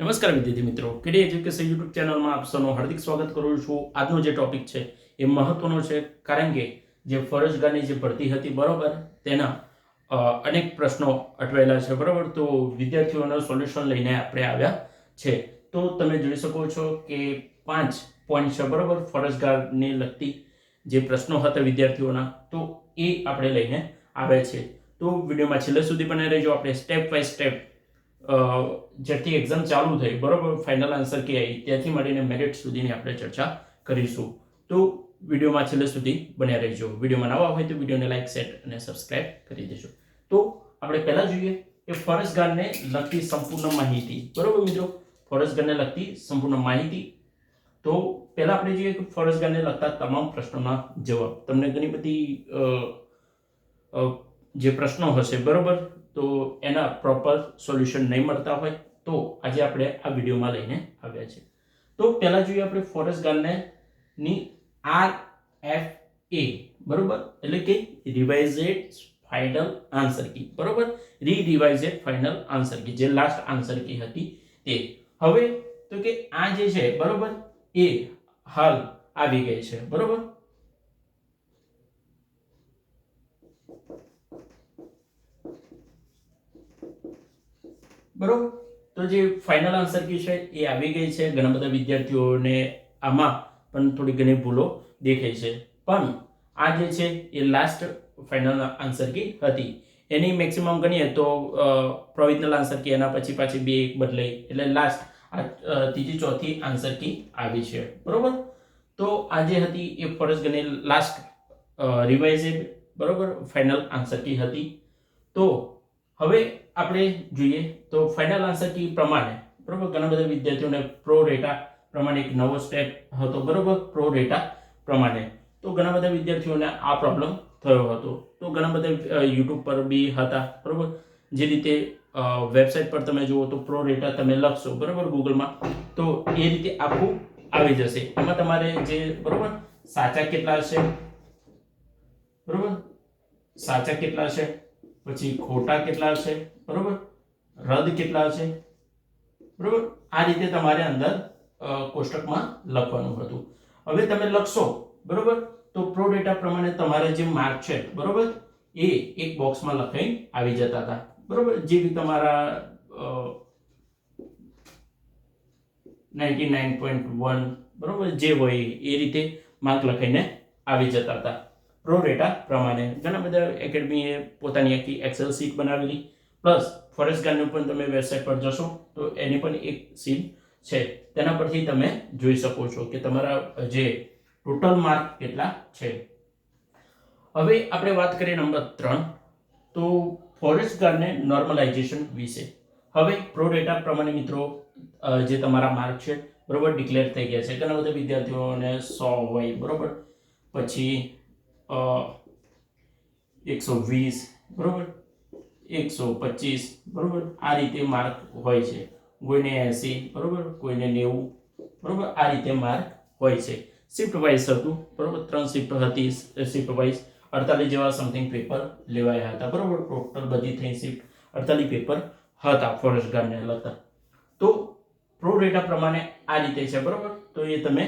નમસ્કાર વિદ્યાર્થી મિત્રો. કેડી એજ્યુકેશન યુટ્યુબ ચેનલમાં આપ સૌનું હાર્દિક સ્વાગત કરું છું. આજનો જે ટોપિક છે એ મહત્વનો છે કારણ કે જે ફરજગારની જે ભરતી હતી બરાબર તેના અનેક પ્રશ્નો અટવાયેલા છે બરાબર. તો વિદ્યાર્થીઓના સોલ્યુશન લઈને આપણે આવ્યા છે. તો તમે જોઈ શકો છો કે પાંચ પોઈન્ટ છે બરાબર ફરજગારને લગતી જે પ્રશ્નો હતા વિદ્યાર્થીઓના, તો એ આપણે લઈને આવે છે. તો વિડીયોમાં છેલ્લે સુધી બને રહેજો. આપણે સ્ટેપ બાય સ્ટેપ જ્યારથી એક્ઝામ ચાલુ થઈ, બરોબર ફાઇનલ આન્સર કે આવી ત્યાંથી મળીને મેરિટ સુધીની આપણે ચર્ચા કરીશું. તો વિડીયોમાં છેલ્લે સુધી બન્યા રહેજો. વિડીયોમાં નવા હોય તો વિડીયોને લાઇક સેટ અને સબસ્ક્રાઇબ કરી દેજો. તો આપણે પહેલાં જોઈએ કે ફરજગારને લગતી સંપૂર્ણ માહિતી. બરોબર મિત્રો? ફરજગારને લગતી સંપૂર્ણ માહિતી. તો પહેલાં આપણે જોઈએ કે ફરજગારને લગતા તમામ પ્રશ્નોના જવાબ. તમને ઘણી બધી જે પ્રશ્નો હશે, બરોબર? તો એના પ્રોપર સોલ્યુશન નહીં મળતા હોય, તો આજે આપણે આ વિડીયોમાં લઈને આવ્યા છે તો પહેલાં જોઈએ આપણે ફોરેસ્ટ ગાર્ડને ની આર એફ એ બરાબર? એટલે કે રિવાઇઝેડ ફાઇનલ આન્સર કી બરાબર? રી રિવાઇઝેડ ફાઇનલ આન્સર કી જે લાસ્ટ આન્સર કી હતી તે. હવે તો કે આ જે છે, બરોબર? એ હાલ આવી ગઈ છે, બરોબર? બરોબર? તો જે ફાઇનલ આન્સર કી છે એ આવી ગઈ છે. ઘણા બધા વિદ્યાર્થીઓને આમાં પણ થોડી ઘણી ભૂલો દેખાય છે. પણ આ જે છે એ લાસ્ટ ફાઇનલ આન્સર કી હતી. એની મેક્સિમમ ગણીએ તો પ્રોવિઝનલ આન્સર કી એના પછી પાછી બે એક બદલાઈ. એટલે લાસ્ટ આ ત્રીજી ચોથી આન્સર કી આવી છે. બરોબર? તો આ જે હતી એ ફરજ ગણી લાસ્ટ રિવાઇઝેડ બરોબર? ફાઇનલ આન્સર કી હતી. તો હવે આપણે જોઈએ તો ફાઇનલ આન્સર કી પ્રમાણે, બરોબર? ઘણા બધા વિદ્યાર્થીઓને પ્રો રેટા પ્રમાણે એક નવો સ્ટેપ હતો, બરોબર? પ્રો રેટા પ્રમાણે. તો ઘણા બધા વિદ્યાર્થીઓને આ પ્રોબ્લેમ થયો હતો. તો ઘણા બધા યુટ્યુબ પર બી હતા, બરોબર? જે રીતે વેબસાઇટ પર તમે જુઓ તો પ્રો રેટા તમે લખશો, બરોબર? ગૂગલમાં તો એ રીતે આખું આવી જશે. એમાં તમારે જે, બરોબર? સાચા કેટલા છે? બરોબર? સાચા કેટલા છે? પછી ખોટા કેટલા છે બરોબર? રદ કેટલા છે બરોબર? આ રીતે તમારે અંદર કોષ્ટકમાં લખવાનું હતું. હવે તમે લખશો, બરોબર? તો પ્રો ડેટા પ્રમાણે તમારે જે માર્ક છે, બરોબર? એ એક બોક્સમાં લખાઈ આવી જતા હતા. બરોબર? જે બી તમારા નાઇન્ટી નાઇન પોઈન્ટ વન બરોબર? જે હોય એ રીતે માર્ક લખાઈને આવી જતા હતા. પ્રો ડેટા પ્રમાણે ઘણા બધા એકેડમીએ પોતાની આખી એક્સેલ શીટ બનાવેલી. પ્લસ ફોરેસ્ટ ગાર્ડનું પણ તમે વેબસાઇટ પર જશો, તો એની પણ એક સીટ છે. તેના પરથી તમે જોઈ શકો છો કે તમારા જે ટોટલ માર્ક કેટલા છે. હવે આપણે વાત કરીએ નંબર ત્રણ, તો ફોરેસ્ટ ગાર્ડને નોર્મલાઇઝેશન વિશે. હવે પ્રો ડેટા પ્રમાણે મિત્રો જે તમારા માર્ક છે, બરોબર ડિક્લેર થઈ ગયા છે. ઘણા બધા વિદ્યાર્થીઓને સો હોય, બરોબર? પછી એકસો વીસ, બરાબર? એકસો પચીસ, બરાબર? આ રીતે માર્ક હોય છે. કોઈને એંસી, બરાબર? કોઈને નેવું, બરાબર? આ રીતે માર્ક હોય છે. શિફ્ટ વાઇઝ હતું, બરાબર? ત્રણ શિફ્ટ હતી શિફ્ટ વાઇઝ અડતાલીસ જેવા સમથિંગ પેપર લેવાયા હતા, બરાબર? ટોટલ બધી થઈ શિફ્ટ અડતાલીસ પેપર હતા ફોરેસ્ટ ગાર્ડને લગતા. તો પ્રો ડેટા પ્રમાણે આ રીતે છે, બરાબર? તો એ તમે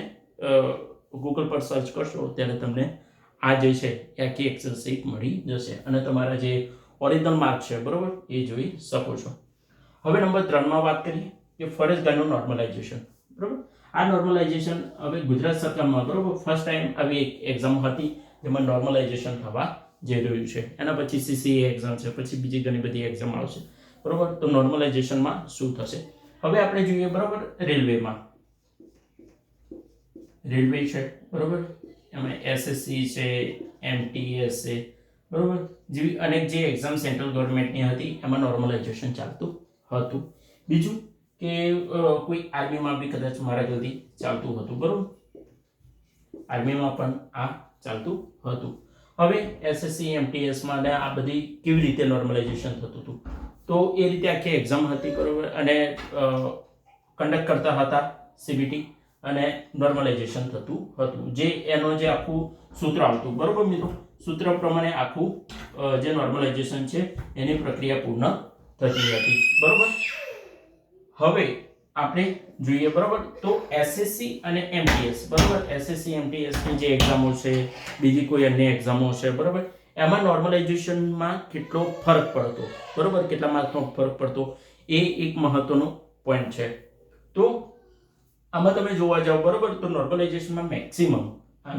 ગૂગલ પર સર્ચ કરશો, ત્યારે તમને આ જે છે, એ આખી એક્સેલ શીટ મળી જશે. અને તમારા જે ઓરિજિનલ માર્ક છે, બરાબર, એ જોઈ શકો છો. હવે નંબર ત્રણમાં વાત કરીએ, કે ફરજ ગાર્ડનું નોર્મલાઇઝેશન બરાબર? આ નોર્મલાઇઝેશન હવે ગુજરાત સરકારમાં, બરાબર ફર્સ્ટ ટાઈમ આવી એક એક્ઝામ હતી, જેમાં નોર્મલાઇઝેશન થવા જઈ રહ્યું છે. એના પછી સીસીએ એક્ઝામ છે, પછી બીજી ઘણી બધી એક્ઝામ આવશે. બરાબર? તો નોર્મલાઇઝેશનમાં શું થશે? હવે આપણે જોઈએ, બરાબર રેલવેમાં રેલવે છે, બરોબર? એમાં એસએસસી છે એમટીએસ છે, બરાબર? જેવી અનેક જે એક્ઝામ સેન્ટ્રલ ગવર્મેન્ટની હતી, એમાં નોર્મલાઇઝેશન ચાલતું હતું. બીજું કે કોઈ આર્મીમાં બી કદાચ મારા જલ્દી ચાલતું હતું, બરાબર? આર્મીમાં પણ આ ચાલતું હતું. હવે એસએસસી એમટીએસમાં ને આ બધી કેવી રીતે નોર્મલાઇઝેશન થતું હતું? તો એ રીતે આખી એક્ઝામ હતી, બરાબર? અને કન્ડક્ટ કરતા હતા સીબીટી અને નોર્મલાઇઝેશન થતું હતું. જે એનો જે આખું સૂત્ર આવતું. બરોબર મિત્રો? સૂત્ર પ્રમાણે આખું જે નોર્મલાઇઝેશન છે, એની પ્રક્રિયા પૂર્ણ થતી હતી. બરોબર? હવે આપણે જોઈએ, બરોબર? તો એસએસસી અને એમટીએસ બરોબર? એસએસસી એમટીએસની જે એક્ઝામો છે, બીજી કોઈ અન્ય એક્ઝામો છે, બરોબર? એમાં નોર્મલાઇઝેશનમાં કેટલો ફરક પડતો? બરોબર? કેટલા માર્કનો ફરક પડતો? એ એક મહત્વનો પોઈન્ટ છે. તો આમાં તમે જોવા જાઓ, બરોબર? તો નોર્મલાઇઝેશનમાં મેક્સિમમ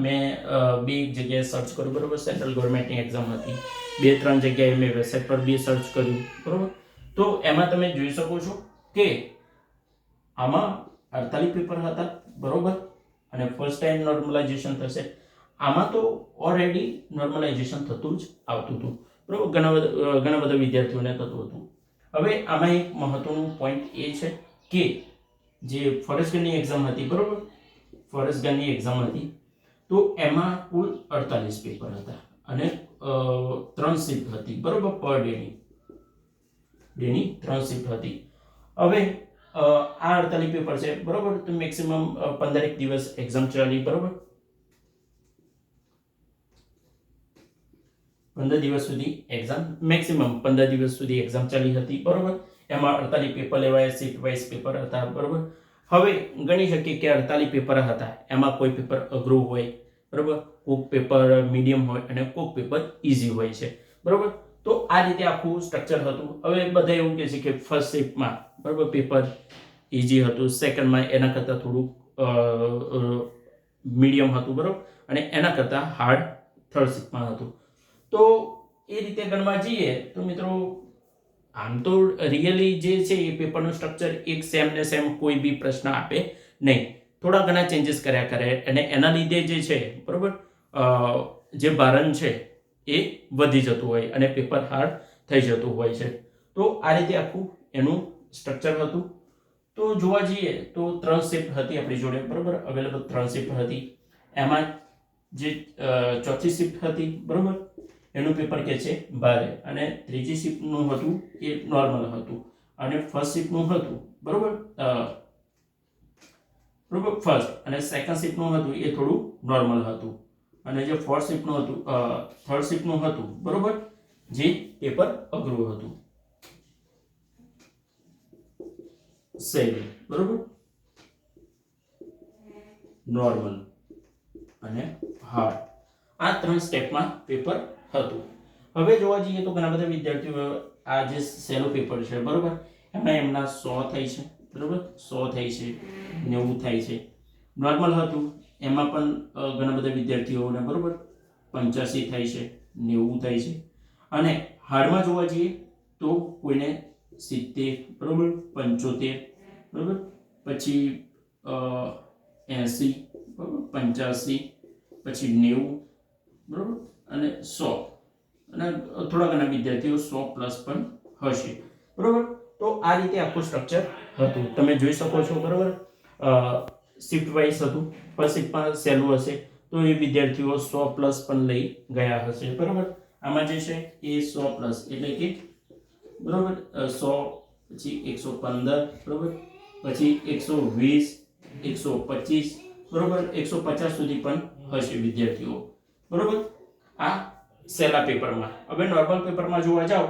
મેં બે એક જગ્યાએ સર્ચ કર્યું, બરોબર? સેન્ટ્રલ ગવર્મેન્ટની એક્ઝામ હતી. બે, ત્રણ જગ્યાએ મેં વેબસાઇટ પર બી સર્ચ કર્યું, બરોબર? તો એમાં તમે જોઈ શકો છો કે આમાં અડતાલીસ પેપર હતા, બરોબર? અને ફર્સ્ટ ટાઈમ નોર્મલાઇઝેશન થશે. આમાં તો ઓલરેડી નોર્મલાઇઝેશન થતું જ આવતું હતું, બરાબર? ઘણા બધા ઘણા બધા વિદ્યાર્થીઓને થતું હતું. હવે આમાં એક મહત્વનું પોઈન્ટ એ છે કે જે ફોરેસ્ટની એક્ઝામ હતી, બરોબર? ફોરેસ્ટની એક્ઝામ હતી. તો એમાં કુલ અડતાલીસ પેપર હતા અને ત્રણ શિફ્ટ હતી, બરોબર પર ડેની ડેની ત્રણ શિફ્ટ હતી. હવે આ અડતાલીસ પેપર છે, બરોબર? તો મેક્સિમમ પંદરેક દિવસ એક્ઝામ ચાલી, બરોબર? પંદર દિવસ સુધી એક્ઝામ મેક્સિમમ પંદર દિવસ સુધી એક્ઝામ ચાલી હતી, બરોબર? એમાં અડતાલીસ પેપર લેવાયા સીટ વાઇઝ પેપર હતા, બરાબર? હવે ગણી શકીએ કે અડતાલીસ પેપર હતા. એમાં કોઈ પેપર અઘરું હોય, બરાબર? કોક પેપર મીડિયમ હોય અને કોક પેપર ઇઝી હોય છે, બરાબર? તો આ રીતે આખું સ્ટ્રક્ચર હતું. હવે બધા એવું કહે છે કે ફર્સ્ટ શિફ્ટમાં બરાબર પેપર ઇઝી હતું. સેકન્ડમાં એના કરતાં થોડુંક મીડિયમ હતું, બરાબર? અને એના કરતાં હાર્ડ થર્ડ શિફ્ટમાં હતું. તો એ રીતે ગણવા જઈએ તો મિત્રો આમ તો રિયલી જે છે એ પેપરનું સ્ટ્રક્ચર એક સેમ ને સેમ કોઈ બી પ્રશ્ન આપે નહીં. થોડા ઘણા ચેન્જીસ કર્યા કરે અને એના લીધે જે છે, બરાબર જે ભારણ છે એ વધી જતું હોય અને પેપર હાર્ડ થઈ જતું હોય છે. તો આ રીતે આખું એનું સ્ટ્રક્ચર હતું. તો જોવા જઈએ તો ત્રણ શિફ્ટ હતી આપણી જોડે, બરાબર? અવેલેબલ ત્રણ શિફ્ટ હતી. એમાં જે ચોથી શિફ્ટ હતી, બરોબર? એનું પેપર કે છે ભારે અને ત્રીજી શિફ્ટનું હતું એ નોર્મલ હતું. અને ફર્સ્ટ શિફ્ટનું હતું, બરોબર? બરોબર ફર્સ્ટ અને સેકન્ડ શિફ્ટનું હતું એ થોડું નોર્મલ હતું. અને જે ફોર્થ શિફ્ટનું હતું થર્ડ શિફ્ટનું હતું, બરોબર? જે પેપર અઘરું હતું. સહેલું બરોબર? નોર્મલ અને હાર્ડ આ ત્રણ સ્ટેપમાં પેપર હતું. હવે જોવા જઈએ તો ઘણા બધા વિદ્યાર્થીઓ આ જે સહેલું પેપર છે, બરોબર? એમાં એમના સો થાય છે, બરોબર? સો થાય છે, નેવું થાય છે. નોર્મલ હતું, એમાં પણ ઘણા બધા વિદ્યાર્થીઓને, બરોબર? પંચ્યાસી થાય છે, નેવું થાય છે. અને હાર્ડમાં જોવા જઈએ તો કોઈને સિત્તેર, બરોબર? પંચોતેર, બરોબર? પછી એંસી, બરોબર? પંચ્યાસી, પછી નેવું, બરોબર? અને સો. અને થોડા ઘણા વિદ્યાર્થીઓ સો પ્લસ પણ હશે. બરોબર? તો આ રીતે આખું સ્ટ્રક્ચર હતું. તમે જોઈ શકો છો, બરોબર? શિફ્ટ વાઇઝ હતું. શિફ્ટમાં સહેલું હશે. તો એ વિદ્યાર્થીઓ સો પ્લસ પણ લઈ ગયા હશે. બરોબર? આમાં જે છે એ સો પ્લસ એટલે કે, બરોબર? સો, પછી એકસો પંદર, બરોબર? પછી એકસો વીસ, એકસો પચીસ, બરોબર? એકસો પચાસ સુધી પણ હશે વિદ્યાર્થીઓ. બરોબર? આ સહેલા પેપરમાં. હવે નોર્મલ પેપરમાં જોવા જાઓ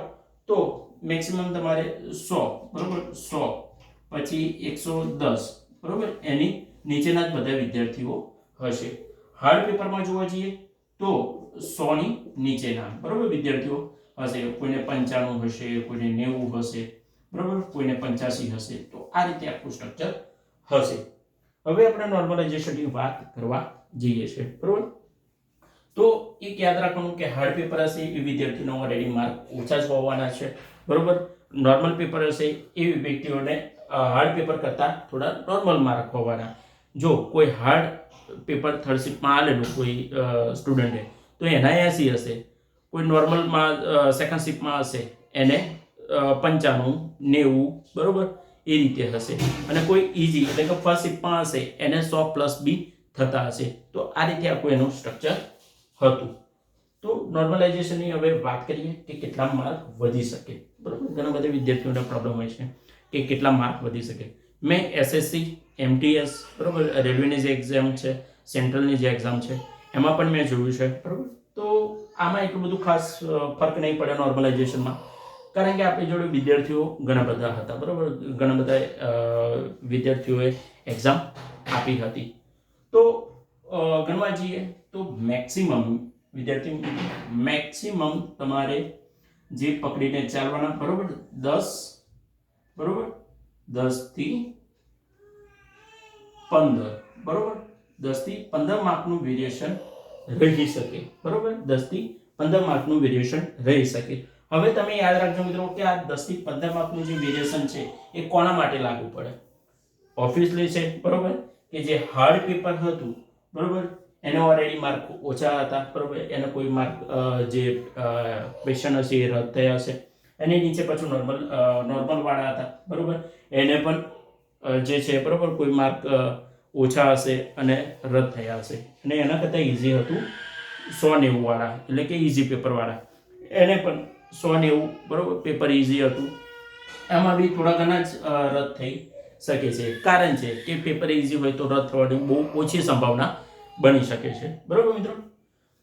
તો મેક્સિમમ તમારે સો, બરોબર? સો. પછી એકસો દસ, બરોબર? એની નીચેના જ બધા વિદ્યાર્થીઓ હશે. હાર્ડ પેપરમાં જોવા જઈએ તો સોની નીચેના, બરોબર વિદ્યાર્થીઓ હશે. કોઈને પંચાણું હશે, કોઈને નેવું હશે, બરોબર? કોઈને પંચ્યાસી હશે. તો આ રીતે આખું સ્ટ્રક્ચર હશે. હવે આપણે નોર્મલાઇઝેશનની વાત કરવા જઈએ છીએ, બરોબર? તો એક યાદ રાખવાનું કે હાર્ડ પેપર હશે, એ વિદ્યાર્થીનો ઓલરેડી માર્ક ઓછા જ હોવાના છે. બરોબર? નોર્મલ પેપર હશે એવી વ્યક્તિઓને હાર્ડ પેપર કરતાં થોડા નોર્મલ માર્ક હોવાના. જો કોઈ હાર્ડ પેપર થર્ડ શિફ્ટમાં આલેલું કોઈ સ્ટુડન્ટે તો એના એસી હશે. કોઈ નોર્મલમાં સેકન્ડ શિફ્ટમાં હશે, એને પંચાણું, નેવું, બરાબર? એ રીતે હશે. અને કોઈ ઇઝી એટલે કે ફર્સ્ટ શિફ્ટમાં હશે, એને સો પ્લસ બી થતા હશે. તો આ રીતે આખું એનું સ્ટ્રક્ચર હતું. તો નોર્મલાઇઝેશનની હવે વાત કરીએ કે કેટલા માર્ક વધી શકે. બરાબર? ઘણા બધા વિદ્યાર્થીઓને પ્રોબ્લેમ હોય છે કે કેટલા માર્ક વધી શકે. મેં એસએસસી એમટીએસ બરાબર? રેલવેની જે એક્ઝામ છે સેન્ટ્રલની જે એક્ઝામ છે, એમાં પણ મેં જોયું છે, બરાબર? તો આમાં એટલું બધું ખાસ ફરક નહીં પડે નોર્મલાઇઝેશનમાં કારણ કે આપણી જોડે વિદ્યાર્થીઓ ઘણા બધા હતા, બરાબર? ઘણા બધા વિદ્યાર્થીઓએ એક્ઝામ આપી હતી. તો ગણવા જઈએ તો મેક્સિમમ વિદ્યાર્થી મેક્સિમમ તમારે જે પકડીને ચાલવાના, બરોબર? દસ, બરોબર? દસથી પંદર, બરોબર? દસથી પંદર માર્કનું વેરિએશન રહી શકે, બરોબર? દસથી પંદર માર્કનું વેરિએશન રહી શકે. હવે તમે યાદ રાખજો મિત્રો કે આ દસથી પંદર માર્કનું જે વેરિએશન છે, એ કોના માટે લાગુ પડે? ઓફિસલી છે, બરોબર? કે જે હાર્ડ પેપર હતું બરોબર? એને ઓલરેડી માર્ક ઓછા હતા, બરોબર? એને કોઈ માર્ક જે ક્વેશ્ચન હશે એ રદ થયા હશે. એની નીચે પાછું નોર્મલ નોર્મલ વાળા હતા, બરોબર? એને પણ જે છે, બરોબર? કોઈ માર્ક ઓછા હશે અને રદ થયા હશે. અને એના કરતાં ઇઝી હતું સો નેવું વાળા, એટલે કે ઇઝી પેપરવાળા એને પણ સો નેવું, બરોબર? પેપર ઇઝી હતું. એમાં બી થોડા ઘણા જ રદ થઈ. શકે છે. કારણ છે કે પેપર ઇઝી હોય તો રદ થવાની બહુ ઓછી સંભાવના બની શકે છે. બરોબર મિત્રો?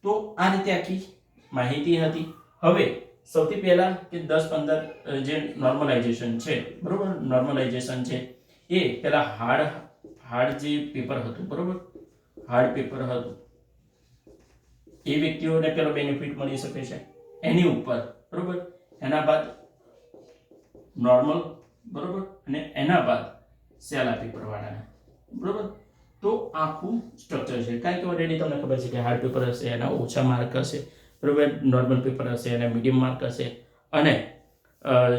તો આ રીતે આખી માહિતી હતી. હવે સૌથી પહેલાં કે દસ પંદર જે નોર્મલાઇઝેશન છે, બરોબર? નોર્મલાઇઝેશન છે એ પહેલાં હાર્ડ હાર્ડ જે પેપર હતું, બરોબર? હાર્ડ પેપર હતું. એ વ્યક્તિઓને પેલો બેનિફિટ મળી શકે છે એની ઉપર, બરોબર? એના બાદ નોર્મલ બરોબર? અને એના બાદ સેલા આપી વાળાને બરોબર? તો આખું સ્ટ્રક્ચર છે. કારણ કે ઓલરેડી તમને ખબર છે કે હાર્ડ પેપર હશે, એના ઓછા માર્ક હશે. બરોબર? નોર્મલ પેપર હશે, એના મીડિયમ માર્ક હશે. અને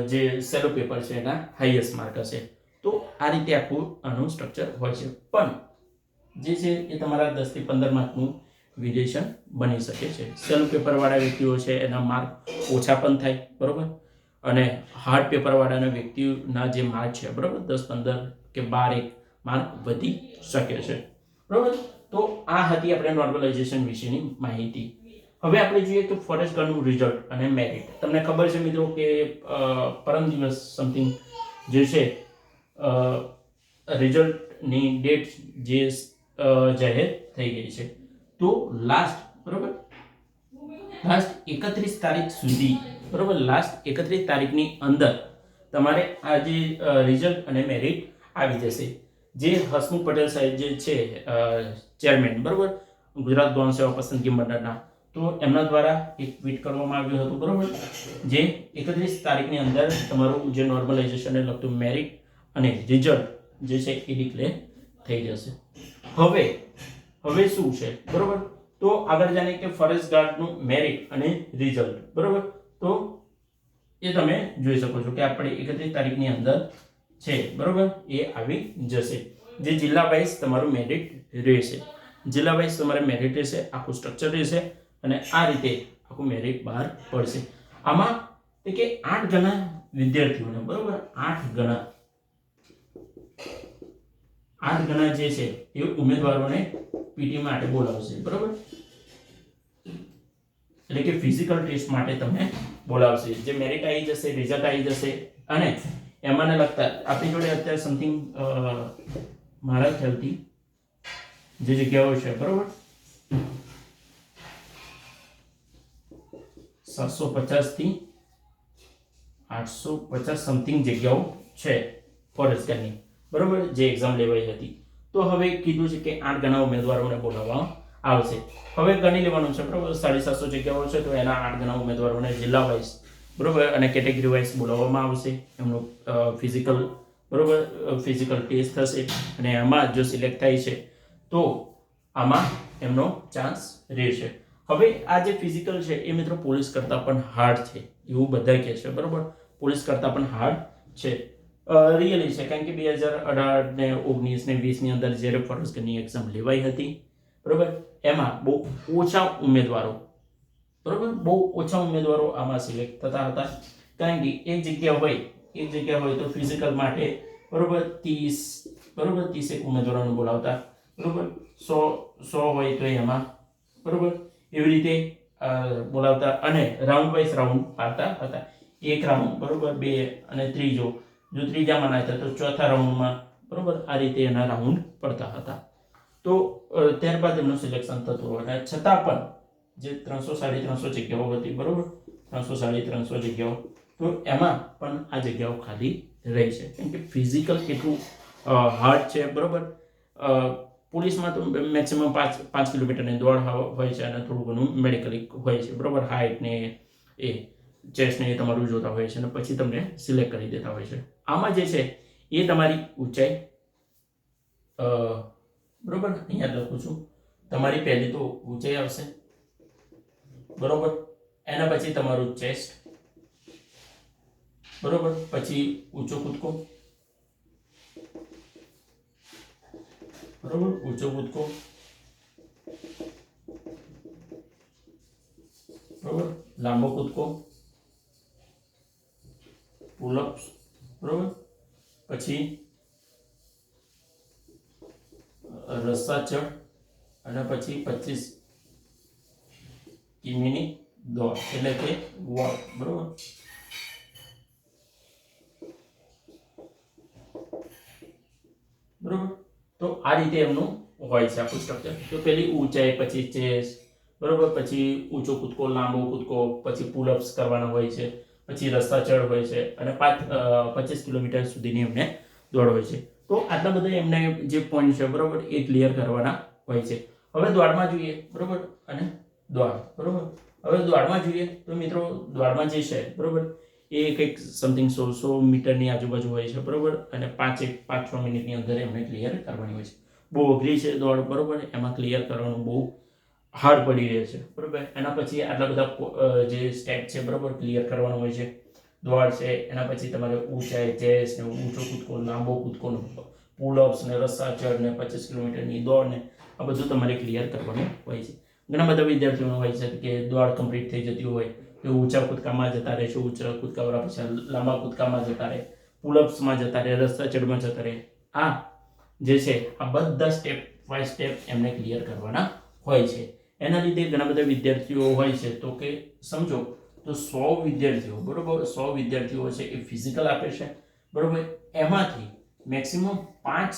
જે સેલો પેપર છે, એના હાઈએસ્ટ માર્ક હશે. તો આ રીતે આખું આનું સ્ટ્રક્ચર હોય છે. પણ, જે છે એ તમારા દસથી પંદર માર્કનું વેરિએશન બની શકે છે. સેલો પેપરવાળા વ્યક્તિઓ છે, એના માર્ક ઓછા પણ થાય. બરોબર? અને હાર્ડ પેપરવાળાના વ્યક્તિઓના જે માર્ક છે, બરાબર? દસ, પંદર કે બાર એક માર્ક વધી શકે છે. બરોબર? તો આ હતી આપણે નોર્મલાઇઝેશન વિશેની માહિતી. હવે આપણે જોઈએ તો ફોરેસ્ટ ગનનું રિઝલ્ટ અને મેરિટ તમને ખબર છે મિત્રો કે પરમ દિવસ સમથિંગ જે છે રિઝલ્ટની ડેટ જે જાહેર થઈ ગઈ છે. તો લાસ્ટ બરોબર? લાસ્ટ એકત્રીસ તારીખ સુધી, બરોબર? લાસ્ટ એકત્રીસ તારીખની અંદર તમારે આ જે રિઝલ્ટ અને મેરિટ આવી જશે. જે હસમુખ પટેલ સાહેબ જે છે ચેરમેન બરાબર? ગુજરાત ગૌણ સેવા પસંદગી મંડળના. તો એમના દ્વારા એક ટ્વીટ કરવામાં આવ્યું હતું, બરાબર? જે એકત્રીસ તારીખની અંદર તમારું જે નોર્મલાઇઝેશનને લગતું મેરિટ અને રિઝલ્ટ જે છે એ ડિક્લેર થઈ જશે. હવે હવે શું છે, બરાબર? તો આગળ જાણીએ કે ફોરેસ્ટ ગાર્ડનું મેરિટ અને રિઝલ્ટ બરાબર? તો એ તમે જોઈ શકો છો કે આપણે એકત્રીસ તારીખની અંદર છે. બરોબર? એ આવી જશે. જે જિલ્લા વાઇઝ તમારું મેરિટ રહેશે. જિલ્લા વાઇઝ તમારે મેરિટ રહેશે, આખું સ્ટ્રક્ચર રહેશે અને આ રીતે આખું મેરિટ બહાર પડશે. આમાં કે આઠ ગણા વિદ્યાર્થીઓને, બરોબર? આઠ ગણા. આઠ ગણા જે છે, એ ઉમેદવારોને પીટી માટે બોલાવશે. બરોબર? એટલે કે ફિઝિકલ ટેસ્ટ માટે તમને બોલાવશે. જે મેરિટ આવી જશે રિઝલ્ટ આવી જશે અને એમાંને લગતા આપણી જોડે અત્યારે સમથિંગ મારા ખ્યાલથી જે જગ્યાઓ છે, બરોબર? સાતસો પચાસથી આઠસો પચાસ સમથિંગ જગ્યાઓ છે ફોરેસ્ટ ગાર્ડની બરોબર? જે એક્ઝામ લેવાઈ હતી. તો હવે કીધું છે કે આઠ ગણા ઉમેદવારોને બોલાવવા આવશે. હવે ગણી લેવાનું છે, બરોબર? સાડી સાતસો જગ્યાઓ છે, તો એના આઠ ગણા ઉમેદવારોને જિલ્લા વાઇઝ બરોબર? અને કેટેગરી વાઇઝ બોલાવવામાં આવશે એમનું ફિઝિકલ બરાબર? ફિઝિકલ ટેસ્ટ થશે અને એમાં જો સિલેક્ટ થાય છે, તો આમાં એમનો ચાન્સ રહેશે. હવે આ જે ફિઝિકલ છે એ મિત્રો પોલીસ કરતાં પણ હાર્ડ છે, એવું બધા કહે છે, બરાબર? પોલીસ કરતાં પણ હાર્ડ છે. રિયલી છે, કારણ કે બે હજાર અઢાર ને ઓગણીસ ને વીસની અંદર જ્યારે ફોરેસ્ટની એક્ઝામ લેવાઈ હતી, બરાબર? એમાં બહુ ઓછા ઉમેદવારો બરોબર? બહુ ઓછા ઉમેદવારો આમાં સિલેક્ટ થતા હતા. કારણ કે એક જગ્યા હોય એક જગ્યા હોય તો ફિઝિકલ માટે બરોબર ત્રીસ, બરોબર ત્રીસેક ઉમેદવારોને બોલાવતા. બરોબર? સો સો હોય તો એમાં. બરોબર? એવી રીતે બોલાવતા અને રાઉન્ડ વાઇઝ રાઉન્ડ પાડતા હતા. એક રાઉન્ડ બરોબર? બે અને ત્રીજો. જો ત્રીજામાં ના તો ચોથા રાઉન્ડમાં બરોબર? આ રીતે એના રાઉન્ડ પડતા હતા. તો ત્યારબાદ એમનું સિલેક્શન થતું અને છતાં પણ જે ત્રણસો સાડી ત્રણસો જગ્યાઓ હતી, બરોબર? ત્રણસો સાડી ત્રણસો જગ્યાઓ. તો એમાં પણ આ જગ્યાઓ ખાલી રહી છે. કેમ કે ફિઝિકલ કેટલું હાર્ડ છે, બરોબર? પોલીસમાં તો મેક્સિમમ પાંચ પાંચ કિલોમીટરની દોડ હોય છે અને થોડું ઘણું મેડિકલી હોય છે, બરોબર? હાઇટ ને એ ચેસ્ટ એ તમારું જોતા હોય છે અને પછી તમને સિલેક્ટ કરી દેતા હોય છે. આમાં જે છે, એ તમારી ઊંચાઈ બરોબર? અહીંયા લખું છું. તમારી પહેલી તો ઊંચાઈ આવશે. બરોબર? એના પછી તમારું ચેસ્ટ. બરોબર? પછી ઊંચો કૂદકો. બરોબર? ઊંચો કૂદકો. બરોબર? લાંબો કૂદકો. પુલઅપ્સ. બરોબર? પછી રસ્સા ચડ અને પછી પચીસ કિમીની દોડ એટલે કે વોક બરોબર? બરોબર? તો આ રીતે એમનું હોય છે આખું સ્ટ્રક્ચર તો પેલી ઊંચાઈ, પછી ચેસ બરોબર? પછી ઊંચો કૂદકો, લાંબો કૂદકો, પછી પુલઅપ્સ કરવાના હોય છે, પછી રસ્તા ચડ હોય છે, અને પાંચ પચીસ કિલોમીટર સુધીની એમને દોડ હોય છે. તો આટલા બધા એમને જે પોઈન્ટ છે, બરોબર? એ ક્લિયર કરવાના હોય છે. હવે દોડમાં જોઈએ, બરોબર? અને દોડ બરોબર? હવે દ્વારમાં જોઈએ તો મિત્રો, દ્વારમાં જે છે, બરોબર? એ કંઈક સમથિંગ સોળસો મીટરની આજુબાજુ હોય છે, બરોબર? અને પાંચ એક, પાંચ છ મિનિટની અંદર એમને ક્લિયર કરવાની હોય છે. બહુ અઘરી છે દોડ, બરોબર? એમાં ક્લિયર કરવાનું બહુ હાર્ડ પડી રહે છે, બરોબર? એના પછી આટલા બધા જે સ્ટેપ છે, બરોબર? ક્લિયર કરવાનું હોય છે. દોડ છે, એના પછી તમારે ઊંચાઈ ચેસ ને ઊંચો કૂદકો, લાંબો કૂદકો પુલઅપ્સ ને રસ્સા ચડ ને પચીસ કિલોમીટરની દોડ ને આ બધું તમારે ક્લિયર કરવાનું હોય છે. ઘણા બધા વિદ્યાર્થીઓનું હોય છે કે દોડ કમ્પ્લીટ થઈ જતી હોય, કે ઊંચા કૂદકામાં જતા રહે છે ઊંચા કૂદકાવાળા પછી લાંબા કૂદકામાં જતા રહે પુલઅપ્સમાં જતા રહે, રસ્તા ચડમાં જતા રહે, આ જે છે, આ બધા સ્ટેપ બાય સ્ટેપ એમને ક્લિયર કરવાના હોય છે. એના લીધે ઘણા બધા વિદ્યાર્થીઓ હોય છે, તો કે સમજો, તો સો વિદ્યાર્થીઓ, બરાબર? સો વિદ્યાર્થીઓ છે એ ફિઝિકલ આપે છે, બરાબર? એમાંથી મેક્સિમમ પાંચ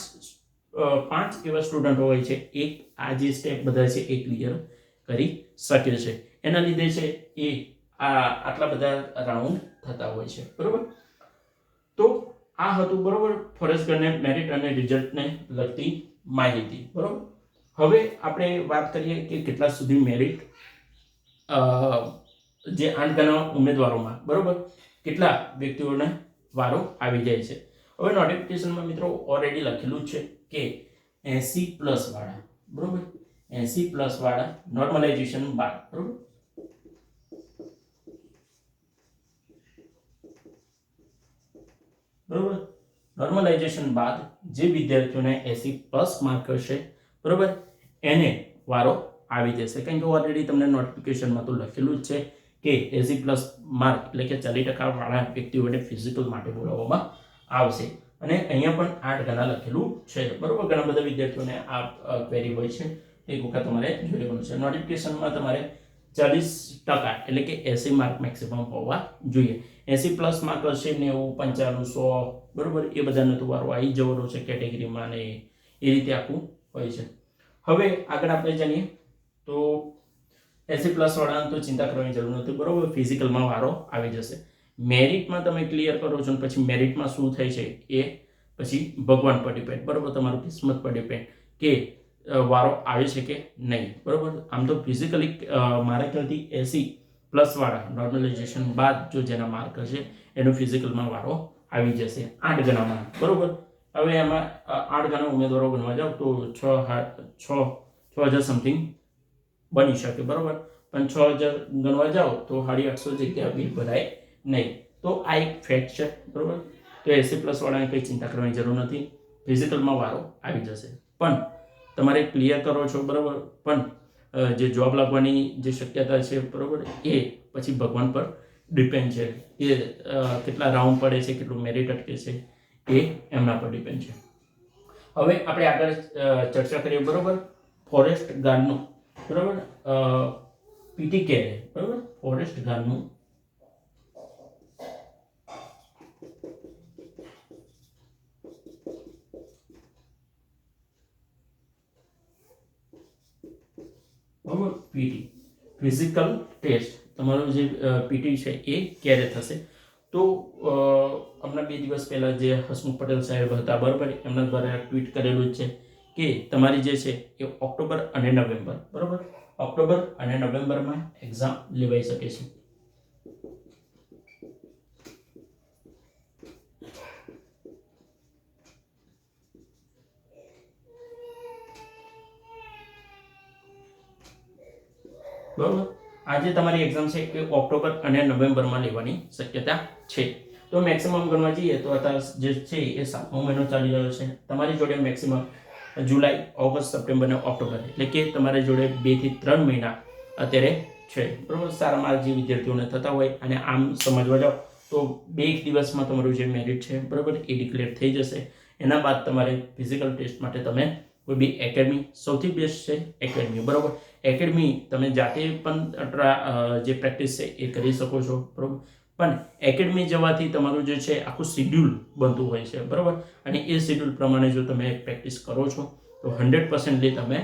પાંચ એવા સ્ટુડન્ટો હોય છે, એક આ જે સ્ટેપ બધા છે એ ક્લિયર કરી શકે છે. એના લીધે છે એ આ આટલા બધા રાઉન્ડ થતા હોય છે. બરોબર? તો આ હતું બરોબર ફરજગણને મેરિટ અને રિઝલ્ટને લગતી માહિતી. બરોબર? હવે આપણે વાત કરીએ કે કેટલા સુધી મેરિટ જે આઠ ઉમેદવારોમાં, બરોબર? કેટલા વ્યક્તિઓને વારો આવી જાય છે. હવે નોટિફિકેશનમાં મિત્રો ઓલરેડી લખેલું છે કે એસી પ્લસ વાળા, બરોબર? એસી પ્લસ વાળા નોર્મલાઇઝેશન બાદ બરોબર? બરોબર? નોર્મલાઇઝેશન બાદ જે વિદ્યાર્થીઓને એસી પ્લસ માર્ક હશે, બરોબર? એને વારો આવી જશે. કારણ કે ઓલરેડી તમને નોટિફિકેશનમાં તો લખેલું જ છે કે એસી પ્લસ માર્ક એટલે કે ચાલીસ ટકાવાળા વ્યક્તિઓને ફિઝિકલ માટે બોલાવવામાં આવશે. અને અહીંયા પણ આઠ ગણા લખેલું છે. બરોબર? ઘણા બધા વિદ્યાર્થીઓને આ ક્વેરી હોય છે. એક વખત તમારે જોઈ લેવાનું છે. નોટિફિકેશનમાં તમારે ચાલીસ ટકા એટલે કે એસી માર્ક મેક્સિમમ હોવા જોઈએ. એસી પ્લસ માર્ક હશે, નેવું, પંચાણું, સો, બરાબર? એ બધાનો તો વારો આવી જવાનો છે કેટેગરીમાં ને એ રીતે આખું હોય છે. હવે આગળ આપણે જાણીએ તો એસી પ્લસ વાળાને તો ચિંતા કરવાની જરૂર નથી, બરાબર? ફિઝિકલમાં વારો આવી જશે. મેરિટમાં તમે ક્લિયર કરો છો પછી મેરિટમાં શું થાય છે એ પછી ભગવાન પર ડિપેન્ડ બરાબર? તમારું કિસ્મત પર ડિપેન્ડ કે વારો આવે છે કે નહીં? બરાબર? આમ તો ફિઝિકલી મારા ખ્યાલથી એસી પ્લસવાળા નોર્મલાઇઝેશન બાદ જો જેના માર્ક હશે, એનો ફિઝિકલમાં વારો આવી જશે. આઠ ગણામાં બરાબર? હવે એમાં આઠ ગણા ઉમેદવારો ગણવા જાઓ તો છ છ છ હજાર સમથિંગ બની શકે. બરાબર? પણ છ હજાર ગણવા જાઓ તો સાડી આઠસો જગ્યા બી ભરાય નહીં. તો આ એક ફેક્ટ છે. બરાબર? તો એસી પ્લસવાળાને કંઈ ચિંતા કરવાની જરૂર નથી. ફિઝિકલમાં વારો આવી જશે. પણ તમારે ક્લિયર કરો છો, બરાબર? પણ જે જોબ લાગવાની જે શક્યતા છે, બરાબર, એ પછી ભગવાન પર ડિપેન્ડ છે. એ કેટલા રાઉન્ડ પડે છે, કેટલું મેરિટ અટકે છે, એ એમના પર ડિપેન્ડ છે. હવે આપણે આગળ ચર્ચા કરીએ, બરાબર? ફોરેસ્ટ ગાર્ડનું બરાબર? પીટી કે, બરાબર? ફોરેસ્ટ ગાર્ડનું બરાબર? પીટી ફિઝિકલ ટેસ્ટ તમારું જે પીટી છે એ ક્યારે થશે? તો હમણાં બે દિવસ પહેલાં જે હસમુખ પટેલ સાહેબ હતા, બરાબર? એમના દ્વારા ટ્વીટ કરેલું છે કે તમારી જે છે એ ઓક્ટોબર અને નવેમ્બર, બરાબર? ઓક્ટોબર અને નવેમ્બરમાં એક્ઝામ લેવાઈ શકે છે. બરાબર? આજે તમારી એક્ઝામ છે એ ઓક્ટોબર અને નવેમ્બરમાં લેવાની શક્યતા છે. તો મેક્સિમમ ગણવા જઈએ તો અત્યારે જે છે એ સાતમો મહિનો ચાલી રહ્યો છે. તમારી જોડે મેક્સિમમ જુલાઈ, ઓગસ્ટ, સપ્ટેમ્બર અને ઓક્ટોબર એટલે કે તમારી જોડે બેથી ત્રણ મહિના અત્યારે છે. બરાબર? સારા માર્ક જે વિદ્યાર્થીઓને થતા હોય અને આમ સમજવા જાઓ તો બે એક દિવસમાં તમારું જે મેરિટ છે, બરાબર, એ ડિક્લેર થઈ જશે. એના બાદ તમારે ફિઝિકલ ટેસ્ટ માટે તમે કોઈ બી એકેડમી સૌથી બેસ્ટ છે એકેડમી બરાબર? એકેડમી તમે જાતે પણ જે પ્રેક્ટિસ છે એ કરી શકો છો, બરાબર? પણ એકેડમી જવાથી તમારું જે છે આખું શિડ્યુલ બનતું હોય છે, બરાબર? અને એ શિડ્યુલ પ્રમાણે જો તમે પ્રેક્ટિસ કરો છો, તો હંડ્રેડ પર્સન્ટલી તમે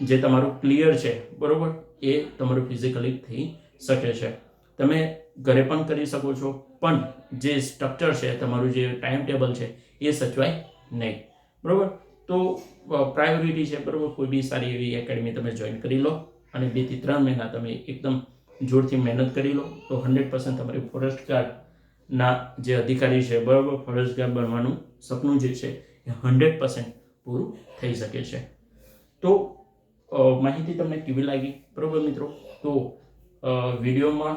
જે તમારું ક્લિયર છે, બરાબર? એ તમારું ફિઝિકલી થઈ શકે છે. તમે ઘરે પણ કરી શકો છો, પણ જે સ્ટ્રક્ચર છે, તમારું જે ટાઈમ ટેબલ છે એ સચવાય નહીં, બરાબર? તો પ્રાયોરિટી છે બરાબર? કોઈ બી સારી એવી એકેડમી તમે જોઈન કરી લો અને બેથી ત્રણ મહિના તમે એકદમ જોરથી મહેનત કરી લો, તો હંડ્રેડ પર્સન્ટ તમારી ફોરેસ્ટ ગાર્ડના જે અધિકારી છે, બરાબર? ફોરેસ્ટ ગાર્ડ બનવાનું સપનું જે છે, એ હંડ્રેડ પર્સન્ટ પૂરું થઈ શકે છે. તો માહિતી તમને કેવી લાગી? બરાબર મિત્રો? તો વિડીયોમાં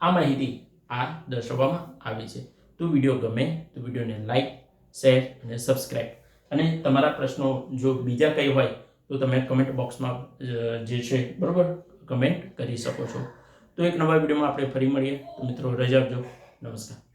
આ માહિતી આ દર્શાવવામાં આવી છે. તો વીડિયો ગમે, તો વિડીયોને લાઈક શેર અને સબસ્ક્રાઈબ અને તમારા પ્રશ્નો જો બીજા કંઈ હોય, તો તમે કમેન્ટ બોક્સમાં જે છે, બરાબર કમેન્ટ કરી શકો છો. તો એક નવા વિડીયોમાં આપણે ફરી મળીએ. તો મિત્રો, રજા આપજો. નમસ્કાર.